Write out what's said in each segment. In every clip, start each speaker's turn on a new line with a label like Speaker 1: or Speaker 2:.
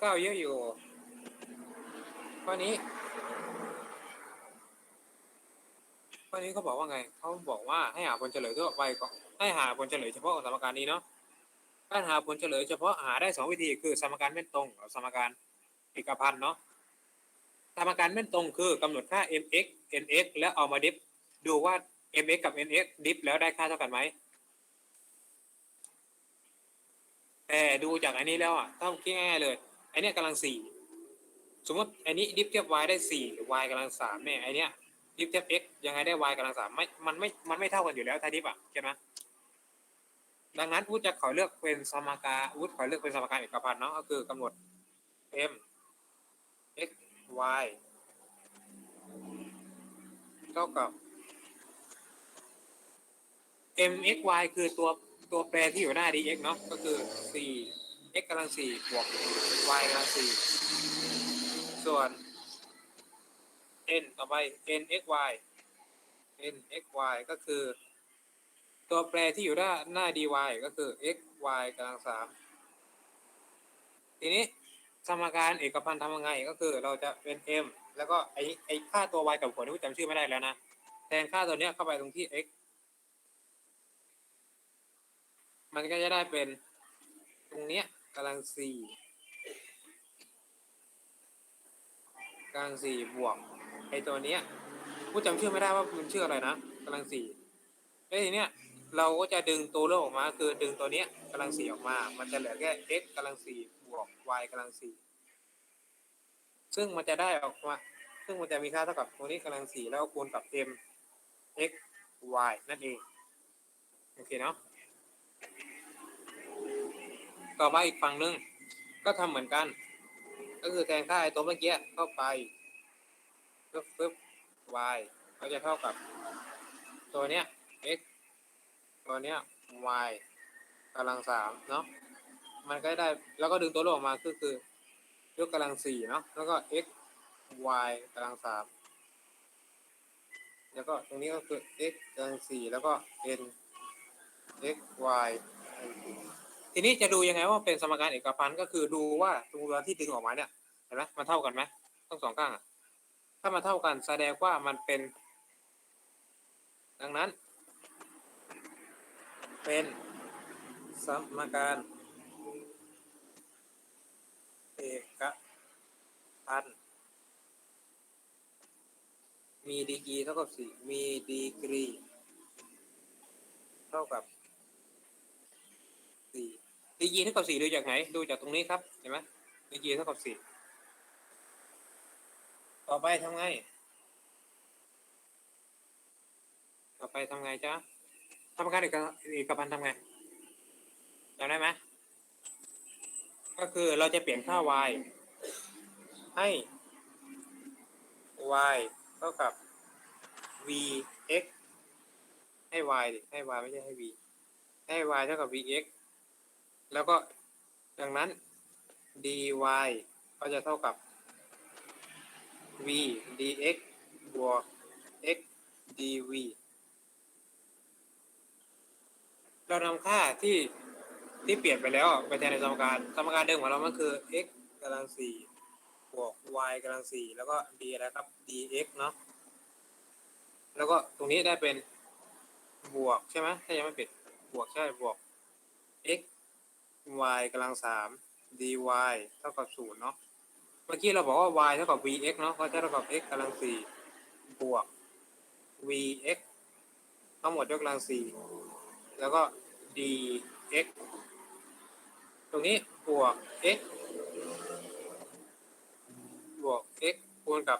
Speaker 1: เก้าเยอะอยู่ข้อนี้ข้อนี้เขาบอกว่าไงเขาบอกว่าให้หาผลเฉลยทั่วไปก่อนให้หาผลเฉลยเฉพาะสมการนี้เนาะการหาผลเฉลยเฉพาะหาได้สองวิธีคือสมการแม่นตรงกับสมการเอกพันธ์เนาะสมการแม่นตรงคือกำหนดค่า mx nx แล้วเอามาดิฟดูว่า mx กับ nx ดิฟแล้วได้ค่าเท่ากันไหมแต่ดูจากอันนี้แล้วอะต้องคิดง่ายเลย ไอเนี้ยกำลังสี่สมมติอันนี้ดิฟเทียบ y ได้สี่ y กำลังสามเนี่ยไอเนี้ยดิฟเทียบ x ยังไงได้ y กำลังสามไม่มันไม่มันไม่เท่ากันอยู่แล้วถ้าดิฟอะใช่ไหมดังนั้นอูจะขอเลือกเป็นสมการอูขอเลือกเป็นสมการเอกพันธ์เนาะก็คือกำหนด m x y เท่ากับ m x y คือตัวตัวแปรที่อยู่หน้า dx เนาะก็คือ4 ลัง4บวก y กำลัง4ส่วน n ต่อไป n x y n x y ก็คือ ตัวแปรที่อยู่หน้านหน้า dy ก็คือ x y กำลัง3ทีนี้สมการเอกพันธ์ทำยังไงก็คือเราจะเป็น m แล้วก็ไอไอค่าตัว y กับผลที่จำชื่อไม่ได้แล้วนะแทนค่าตัวเนี้ยเข้าไปตรงที่ x มันก็จะได้เป็นตรงเนี้ย กำลังสี่กำลังสี่บวกไอตัวเนี้ยกูจำชื่อไม่ได้ว่ามันชื่ออะไรนะกำลังสี่ไอ้วทีเนี้ยเราก็จะดึงตัวเลือกออกมา คือดึงตัวเนี้ยกำลังสี่ออกมา มันจะเหลือแค่ x กำลังสี่บวก y กำลังสี่ซึ่งมันจะได้ออกมา ซึ่งมันจะมีค่าเท่ากับตัวนี้กำลังสี่แล้วคูณกับ m x y นั่นเอง โอเคเนาะ ต่อมาอีกฝั่งหนึ่งก็ทำเหมือนกัน ก็คือแทนค่าไอ้ตัวเมื่อกี้เข้าไปปึ๊บปึ๊บ y ก็จะเท่ากับ ตัวเนี้ย x ตัวเนี้ย y กำลังสามเนาะมันก็ได้แล้วก็ดึงตัวลบออกมาคือคือยกกำลังสี่เนาะแล้วก็ x y กำลังสามแล้วก็ตรงนี้ก็คือ x กำลังสี่แล้วก็ n x y กำลัง ทีนี้จะดูยังไงว่าเป็นสมการเอกพันธ์ก็คือดูว่าตัวที่ดึงออกมาเนี่ยเห็นไหมมันเท่ากันไหมทั้งสองข้างถ้ามันเท่ากันแสดงว่ามันเป็น ดังนั้น เป็นสมการเอกพันธ์มีดีกรีเท่ากับสี่มีดีกรี เท่ากับ ดีกรีเท่ากับสี่ดูจากไหน ดูจากตรงนี้ครับเห็นไหมดีกรีเท่ากับสี่ต่อไปทำไง ต่อไปทำไงจ๊ะทำการเอกเอกพันธ์ทำไงจำได้ไหมก็คือเราจะเปลี่ยนค่า y ให้ y เท่ากับ v x ให้ y ให้ y ไม่ใช่ให้ v ให้ y เท่ากับ vx แล้วก็ดังนั้น dy ก็จะเท่ากับ v dx บวก x dv เรานำค่าที่ที่เปลี่ยนไปแล้วไปแทนในสมการ สมการเดิมของเรามันคือ x กำลังสี่บวก y กำลังสี่แล้วก็ d อะไรครับ dx เนาะแล้วก็ตรงนี้ได้เป็นบวกใช่ไหมถ้ายังไม่ปิดบวกใช่บวก x y กำลังสาม dy เท่ากับศูนย์เนาะ เมื่อกี้เราบอกว่า y เท่ากับ vx เนาะก็จะเท่ากับ x กำลังสี่บวก vx ทั้งหมดยกกำลังสี่แล้วก็ dx ตรงนี้บวก x บวก x คูณกับ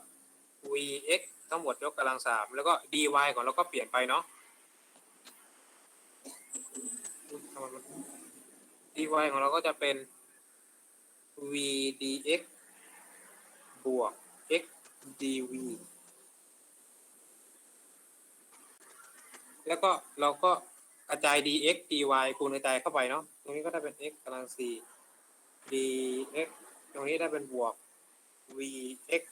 Speaker 1: vx ทั้งหมดยกกำลังสามแล้วก็ dy ของเราก็เปลี่ยนไปเนาะ dy ของเราก็จะเป็น v dx บวก x dv แล้วก็เราก็กระจาย dx dy คูณกระจายเข้าไปเนาะ ตรงนี้ก็ได้เป็น x กำลังสี่ dx ตรงนี้ได้เป็นบวก vx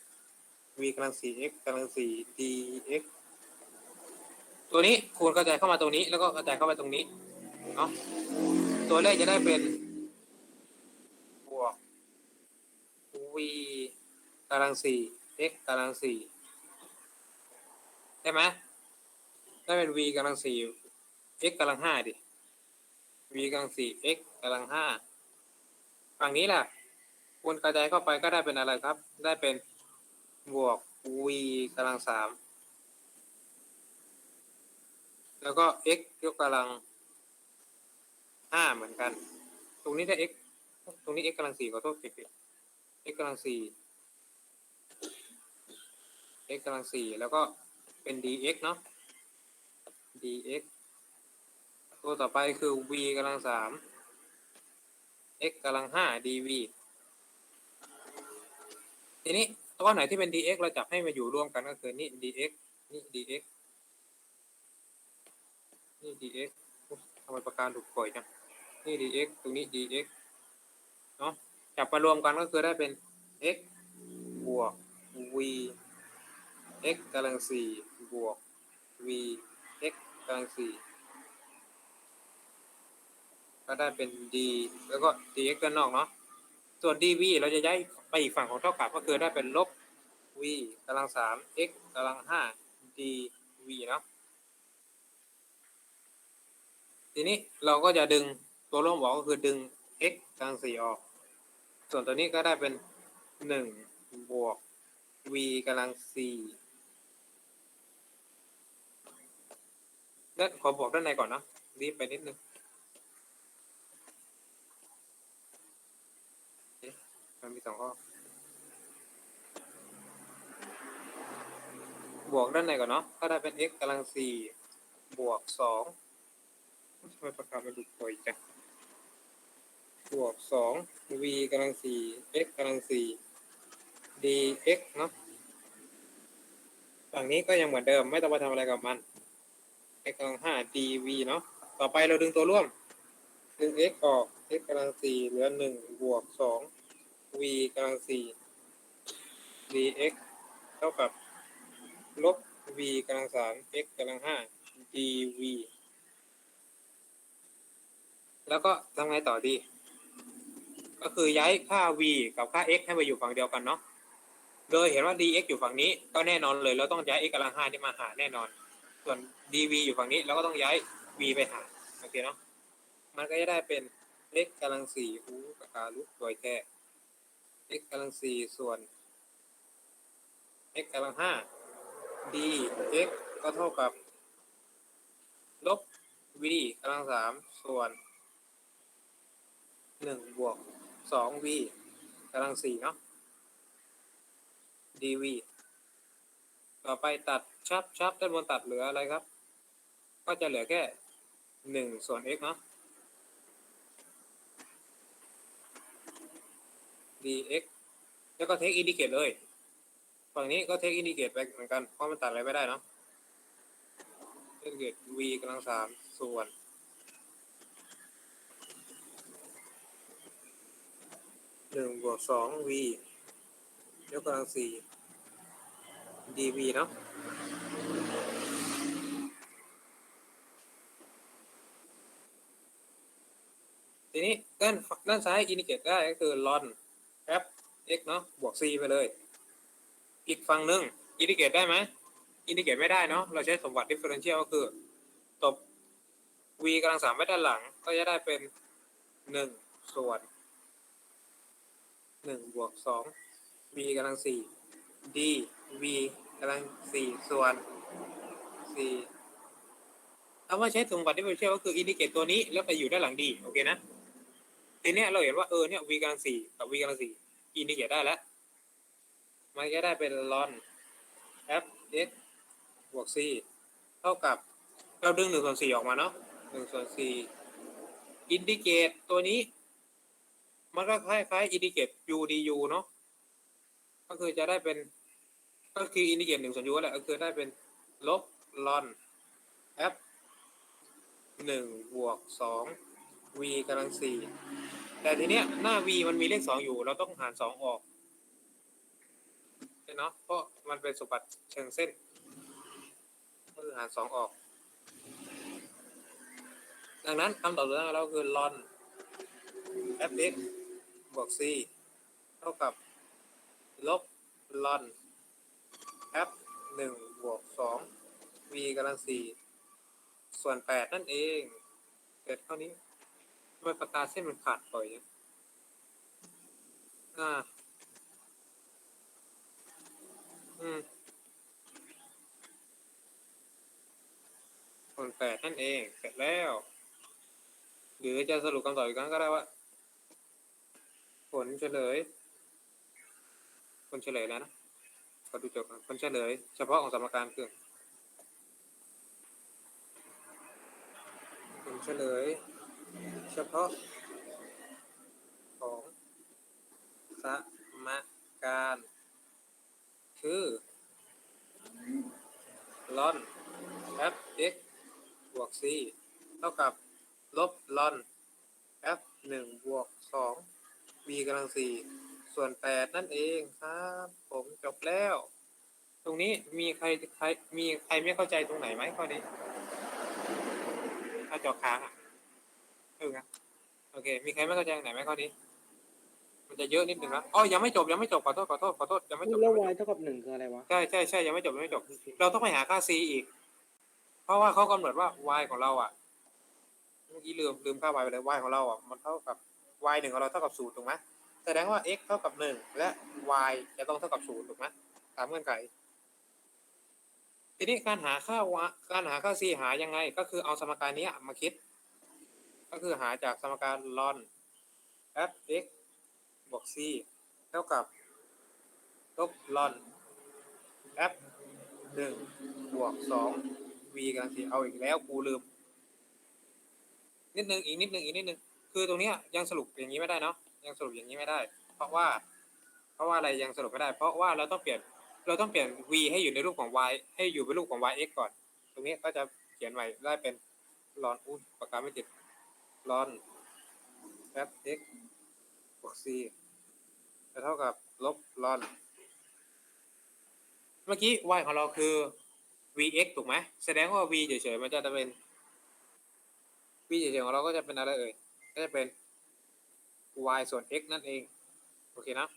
Speaker 1: v กำลังสี่ x กำลังสี่ dx ตัวนี้คูณกระจายเข้ามาตรงนี้ แล้วก็กระจายเข้าไปตรงนี้ เนาะ ตัวเลขจะได้เป็น บวก v กำลังสี่ x กำลังสี่ใช่ไหมได้เป็น v กำลังสี่ x กำลังห้าดิ v กำลังสี่ x กำลังห้าฝั่งนี้ล่ะคูณกระจายเข้าไปก็ได้เป็นอะไรครับ ได้เป็นบวก v กำลังสามแล้วก็ x ยกกำลัง ห้าเหมือนกัน ตรงนี้ได้ x ตรงนี้ x กำลังสี่ขอโทษผิด x กำลังสี่ x กำลังสี่แล้วก็เป็น dx เนาะ dx ตัวต่อไปคือ v กำลังสาม x กำลังห้า dv ทีนี้ตัวไหนที่เป็น dx เราจับให้มาอยู่ร่วมกันก็คือนี่ dx นี่ dx นี่ dx ทำไมประการถูกปล่อยจัง นี่ dx ตรงนี้ dx เนาะจับมารวมกันก็คือได้เป็น x บวก v x กำลังสี่บวก v x กำลังสี่ก็ได้เป็น d แล้วก็ dx ด้านนอกเนาะส่วน dv เราจะย้ายไปอีกฝั่งของเท่ากับก็คือได้เป็นลบ v กำลังสาม x กำลังห้า dv เนาะทีนี้เราก็จะดึง ตัวร่วมออกก็คือดึง x กำลังสี่ออก ส่วนตัวนี้ก็ได้เป็นหนึ่งบวก v กำลังสี่และขอบอกด้านในก่อนนะรีบไปนิดนึงมันมีสองข้อบวกด้านในก่อนเนาะก็ได้เป็น x กำลังสี่บวกสองทำไมประกาศมันดูป่อยจัง บวกสอง v กำลังสี่ x กำลังสี่ dx เนาะฝั่งนี้ก็ยังเหมือนเดิม ไม่ต้องไปทำอะไรกับมัน x กำลังห้า dv เนาะต่อไปเราดึงตัวร่วมดึง x ออก x กำลังสี่เหลือหนึ่งบวกสอง v กำลังสี่ dx เท่ากับลบ v กำลังสาม x กำลังห้า dv แล้วก็ทำไงต่อดี ก็คือย้ายค่า v กับค่า x ให้มาอยู่ฝั่งเดียวกันเนาะโดยเห็นว่า dx อยู่ฝั่งนี้ก็แน่นอนเลย เราต้องย้าย x กำลังห้าที่มาหาแน่นอน ส่วน dv อยู่ฝั่งนี้เราก็ต้องย้าย v ไปหาโอเคเนาะมันก็จะได้เป็น x กำลังสี่อู้ปากกาลุกโดยแค่ x กำลังสี่ส่วน x กำลังห้า dx ก็เท่ากับ ลบ v กำลังสามส่วนหนึ่งบวก สอง v กำลังสี่เนาะ dv ต่อไปตัดชับชับด้านบนตัดเหลืออะไรครับ ก็จะเหลือแค่หนึ่งส่วน x เนาะ dx แล้วก็เทคอินดิเกตเลย ฝั่งนี้ก็เทคอินดิเกตไปเหมือนกัน เพราะมันตัดอะไรไม่ได้เนาะเทคอินดิเกต v กำลังสามส่วน หนึ่งบวกสอง v ยกกำลังสี่ dv เนาะทีนี้ด้านด้านซ้ายอินดิเกตได้ก็คือ ln f x เนาะบวก c ไปเลย อีกฝั่งหนึ่งอินดิเกตได้ไหมอินดิเกตไม่ได้เนาะเราใช้สมบัติ differential ก็คือ ตบ v กำลังสามไว้ด้านหลัง ก็จะได้เป็นหนึ่งส่วน หนึ่งบวกสอง v กำลังสี่ d v กำลังสี่ส่วนสี่คำว่าใช้สมบัติ differential ก็คืออินดิเกตตัวนี้แล้วไปอยู่ด้านหลัง d โอเคนะทีเนี้ยเราเห็นว่าเออเนี่ย v กำลังสี่กับ v กำลังสี่อินดิเกตได้แล้ว มันก็ได้เป็น ln f x บวก c เท่ากับเราดึงหนึ่งส่วนสี่ออกมาเนาะหนึ่งส่วนสี่อินดิเกตตัวนี้ มันก็คล้ายๆอินดิเกต u du เนาะก็คือจะได้เป็นก็คืออินดิเกตหนึ่งส่วน u แหละก็คือได้เป็นลบ ln f หนึ่งบวกสอง v กำลังสี่แต่ทีเนี้ยหน้า v มันมีเลขสองอยู่ เราต้องหารสองออกใช่เนาะเพราะมันเป็นสมบัติเชิงเส้นก็คือหารสองออก ดังนั้นคำตอบสุดท้ายของเราคือ ln f x บวก c เท่ากับ ลบลอน f หนึ่งบวกสอง v กำลังสี่ส่วนแปดนั่นเองเสร็จเท่านี้ทำไมปากกาเส้นมันขาดบ่อยจังอ่า อืมส่วนแปดนั่นเอง เสร็จแล้ว หรือจะสรุปคำตอบอีกครั้งก็ได้ว่า ผลเฉลย ผลเฉลยแล้วนะขอดูจบผลเฉลย เฉพาะของสมการคือผลเฉลย เฉพาะของสมการคือลอน f x บวก c เท่ากับ ลบลอน f 1บวก2 v กำลังสี่ส่วนแปดนั่นเองครับ ผมจบแล้ว ตรงนี้มีใครใครมีใครไม่เข้าใจตรงไหนไหมข้อนี้ข้าจอค้างอะเออครับโอเค มีใครไม่เข้าใจตรงไหนไหมข้อนี้ มันจะเยอะนิดหนึ่งนะอ๋อยังไม่จบยังไม่จบขอโทษขอโทษขอโทษยังไม่จบ
Speaker 2: แล้ว y เท่ากับหนึ่งคืออะไรวะ
Speaker 1: ใช่ใช่ใช่ยังไม่จบยังไม่จบ เราต้องไปหาค่า c อีก เพราะว่าเขากำหนดว่า y ของเราอะเมื่อกี้ลืมลืมค่า y ไปเลย y ของเราอะมันเท่ากับ y หนึ่งของเราเท่ากับศูนย์ถูกไหมแสดงว่า x เท่ากับหนึ่งและ y จะต้องเท่ากับศูนย์ถูกไหมตามเงื่อนไขทีนี้การหาค่าวะการหาค่า c หายังไง ก็คือเอาสมการนี้มาคิด ก็คือหาจากสมการ ln f x บวก c เท่ากับลบ ln f หนึ่งบวกสอง v กำลังสี่เอาอีกแล้วกูลืม นิดนึงอีกนิดนึงอีกนิดนึง คือตรงเนี้ยยังสรุปอย่างนี้ไม่ได้เนาะยังสรุปอย่างนี้ไม่ได้ เพราะว่า เพราะว่าอะไรยังสรุปไม่ได้ เพราะว่าเราต้องเปลี่ยนเราต้องเปลี่ยน v ให้อยู่ในรูปของ y ให้อยู่เป็นรูปของ y x ก่อน ตรงนี้ก็จะเขียนใหม่ได้เป็น ln อุ้ยปากกาไม่ติด ln f x บวก c จะเท่ากับลบ ln เมื่อกี้ y ของเราคือ vx ถูกไหมแสดงว่า v เฉยๆมันจะเป็น v เฉยๆของเราก็จะเป็นอะไรเอ่ย ก็จะเป็น y ส่วน x นั่นเอง โอเคนะ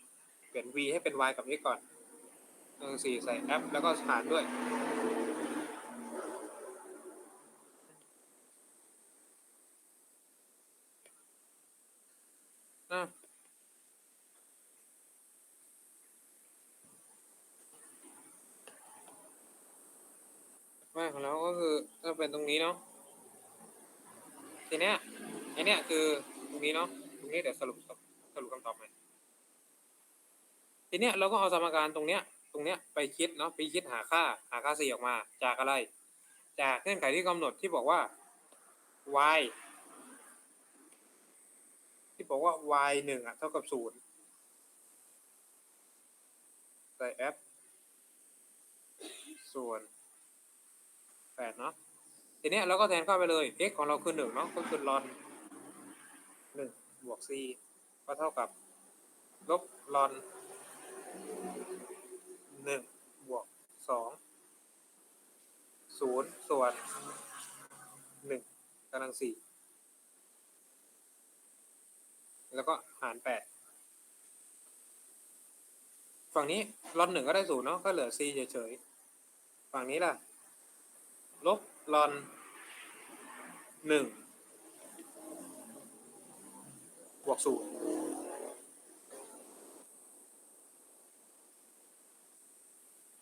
Speaker 1: เปลี่ยน v ให้เป็น y กับ x ก่อนหนึ่งสี่ใส่ f แล้วก็หารด้วยอะ y ของเราก็คือจะเป็นตรงนี้เนาะทีเนี้ย ไอเนี้ยคือตรงนี้เนาะตรงนี้เดี๋ยวสรุปสรุปคำตอบใหม่ทีเนี้ยเราก็เอาสมการตรงเนี้ย ตรงเนี้ยไปคิดเนาะไปคิดหาค่าหาค่า c ออกมา จากอะไร จากเงื่อนไขที่กำหนดที่บอกว่า y ที่บอกว่า y หนึ่งอะเท่ากับศูนย์ใส่ f ส่วนแปดเนาะทีเนี้ยเราก็แทนเข้าไปเลย x ของเราคือหนึ่งเนาะก็คือ ln หนึ่ง บวก c ก็เท่ากับ ลบ ln หนึ่งบวกสองศูนย์ส่วนหนึ่งกำลังสี่แล้วก็หารแปดฝั่งนี้ลอนหนึ่งก็ได้ศูนย์เนาะก็เหลือ c เฉยๆ ฝั่งนี้ล่ะ ลบลอนหนึ่ง บวกศูนย์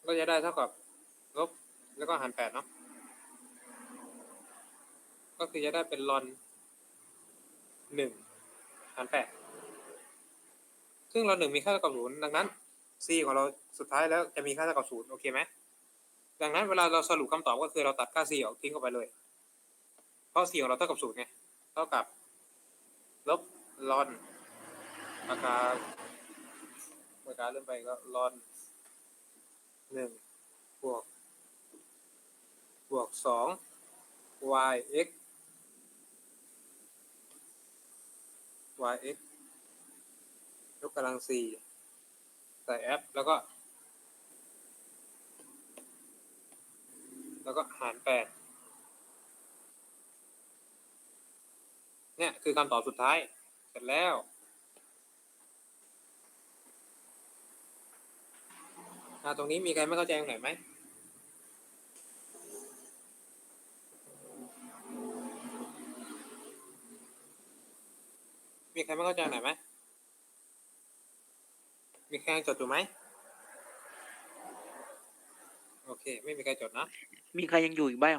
Speaker 1: ก็จะได้เท่ากับลบแล้วก็หารแปดเนาะก็คือจะได้เป็นลอนหนึ่งหารแปดซึ่งลอนหนึ่งมีค่าเท่ากับศูนย์ดังนั้น c ของเราสุดท้ายแล้วจะมีค่าเท่ากับศูนย์โอเคไหมดังนั้นเวลาเราสรุปคำตอบก็คือเราตัดค่า c ออกทิ้งเข้าไปเลยเพราะ c ของเราเท่ากับศูนย์ไงเท่ากับลบ ลอนปากกาปากกาเริ่มไปก็ลอนหนึ่งบวกบวกสอง y x y x ยกกำลังสี่ใส่ f แล้วก็ แล้วก็หารแปดเนี่ย คือคำตอบสุดท้าย เสร็จแล้ว อ่าตรงนี้มีใครไม่เข้าใจตรงไหนไหมมีใครไม่เข้าใจไหนไหม มีใครจดอยู่ไหม โอเค ไม่มีใครจดนะ
Speaker 3: มีใครยังอยู่อีกบ้าง